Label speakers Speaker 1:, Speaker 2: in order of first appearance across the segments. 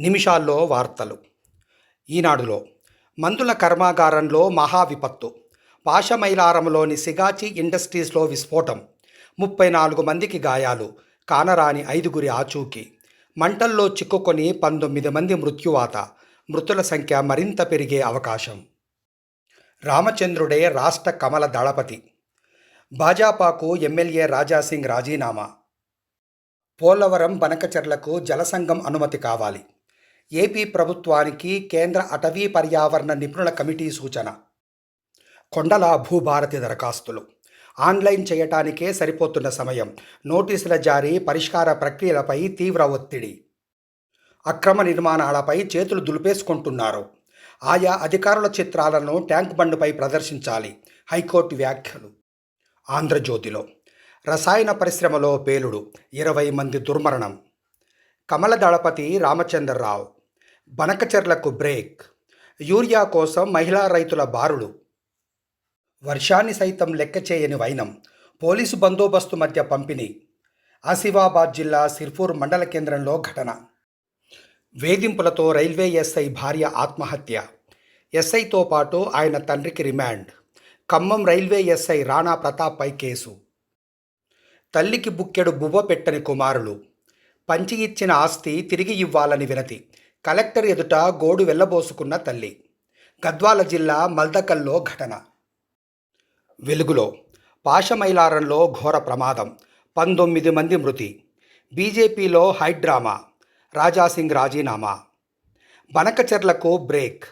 Speaker 1: నిమిషాల్లో వార్తలు. ఈనాడులో మందుల కర్మాగారంలో మహా విపత్తు. పాషమైలారంలోని సిగాచి ఇండస్ట్రీస్లో విస్ఫోటం. ముప్పై నాలుగు మందికి గాయాలు. కానరాని ఐదుగురి ఆచూకీ. మంటల్లో చిక్కుకొని పంతొమ్మిది మంది మృత్యువాత. మృతుల సంఖ్య మరింత పెరిగే అవకాశం. రామచంద్రుడే రాష్ట్ర కమల దళపతి. భాజపాకు ఎమ్మెల్యే రాజాసింగ్ రాజీనామా. పోలవరం బనకచెర్లకు జలసంఘం అనుమతి కావాలి. ఏపీ ప్రభుత్వానికి కేంద్ర అటవీ పర్యావరణ నిపుణుల కమిటీ సూచన. కొండల భూభారతి దరఖాస్తులు. ఆన్లైన్ చేయటానికే సరిపోతున్న సమయం. నోటీసుల జారీ పరిష్కార ప్రక్రియలపై తీవ్ర ఒత్తిడి. అక్రమ నిర్మాణాలపై చేతులు దులిపేసుకుంటున్నారు. ఆయా అధికారుల చిత్రాలను ట్యాంక్ బండ్పై ప్రదర్శించాలి. హైకోర్టు వ్యాఖ్యలు. ఆంధ్రజ్యోతిలో. రసాయన పరిశ్రమలో పేలుడు. ఇరవై మంది దుర్మరణం. కమల దళపతి రామచంద్రరావు. బనకచెర్లకు బ్రేక్ యూరియా కోసం మహిళా రైతుల బారులు. వర్షాన్ని సైతం లెక్క చేయని వైనం పోలీసు బందోబస్తు మధ్య పంపిణీ. ఆసిఫాబాద్ జిల్లా సిర్పూర్ మండల కేంద్రంలో ఘటన. వేధింపులతో రైల్వే ఎస్ఐ భార్య ఆత్మహత్య. ఎస్ఐతో పాటు ఆయన తండ్రికి remand. Khammam railway SI Rana ప్రతాప్పై case. తల్లికి బుక్కెడు బువ్వ పెట్టని కుమారులు. పంచి ఇచ్చిన ఆస్తి తిరిగి ఇవ్వాలని వినతి. కలెక్టర్ ఎదుట గోడు వెళ్ళబోసుకున్న తల్లి. గద్వాల జిల్లా మల్దకల్లో ఘటన. వెలుగులో పాషమైలారంలో ఘోర ప్రమాదం. పంతొమ్మిది మంది మృతి. బీజేపీలో హైడ్రామా రాజాసింగ్ రాజీనామా. బనకచెర్లకు బ్రేక్.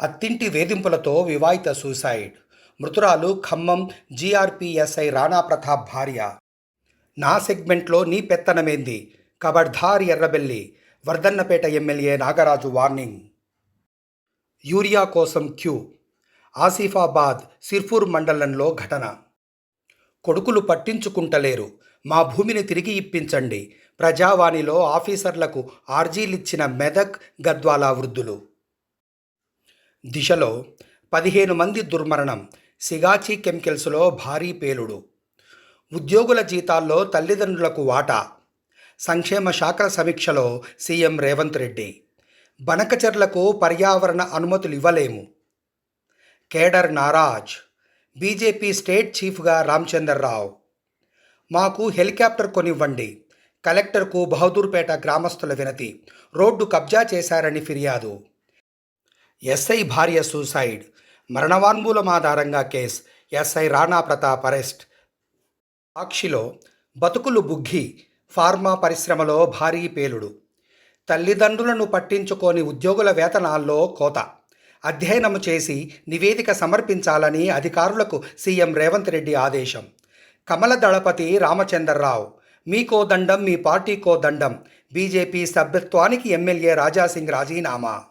Speaker 1: అత్తింటి వేధింపులతో వివాహిత సూసైడ్. మృతురాలు ఖమ్మం జీఆర్పిఎస్ఐ రాణా ప్రతాప్ భార్య. నా సెగ్మెంట్లో నీ పెత్తనమేంది? కబడ్ధార్ Errabelli. Wardhannapet MLA Nagaraju warning. Urea కోసం క్యూ. ఆసిఫాబాద్ సిర్పూర్ మండలంలో ఘటన. కొడుకులు పట్టించుకుంటలేరు. మా భూమిని తిరిగి ఇప్పించండి. ప్రజావాణిలో ఆఫీసర్లకు ఆర్జీలిచ్చిన మెదక్ గద్వాల వృద్ధులు. దిశలో పదిహేను మంది దుర్మరణం. సిగాచి కెమికల్స్లో భారీ పేలుడు. ఉద్యోగుల జీతాల్లో తల్లిదండ్రులకు వాటా. సంక్షేమ శాఖల సమీక్షలో సీఎం రేవంత్ రెడ్డి. బనకచర్లకు పర్యావరణ అనుమతులు ఇవ్వలేము. కేడర్ నారాజ్. బీజేపీ స్టేట్ చీఫ్గా రామచందర్రావు. మాకు హెలికాప్టర్ కొనివ్వండి. కలెక్టర్కు బహదూర్పేట గ్రామస్తుల వినతి. రోడ్డు కబ్జా చేశారని ఫిర్యాదు. ఎస్ఐ భార్య సూసైడ్. మరణవాన్మూలం ఆధారంగా case. SI Rana Pratap arrest. సాక్షిలో బతుకులు బుగ్గి. ఫార్మా పరిశ్రమలో భారీ పేలుడు. తల్లిదండ్రులను పట్టించుకోని ఉద్యోగుల వేతనాల్లో కోత. అధ్యయనం చేసి నివేదిక సమర్పించాలని అధికారులకు సీఎం రేవంత్ రెడ్డి ఆదేశం. కమల దళపతి రామచంద్రరావు మీకో దండం మీ పార్టీకో దండం. బీజేపీ సభ్యత్వానికి ఎమ్మెల్యే రాజాసింగ్ రాజీనామా.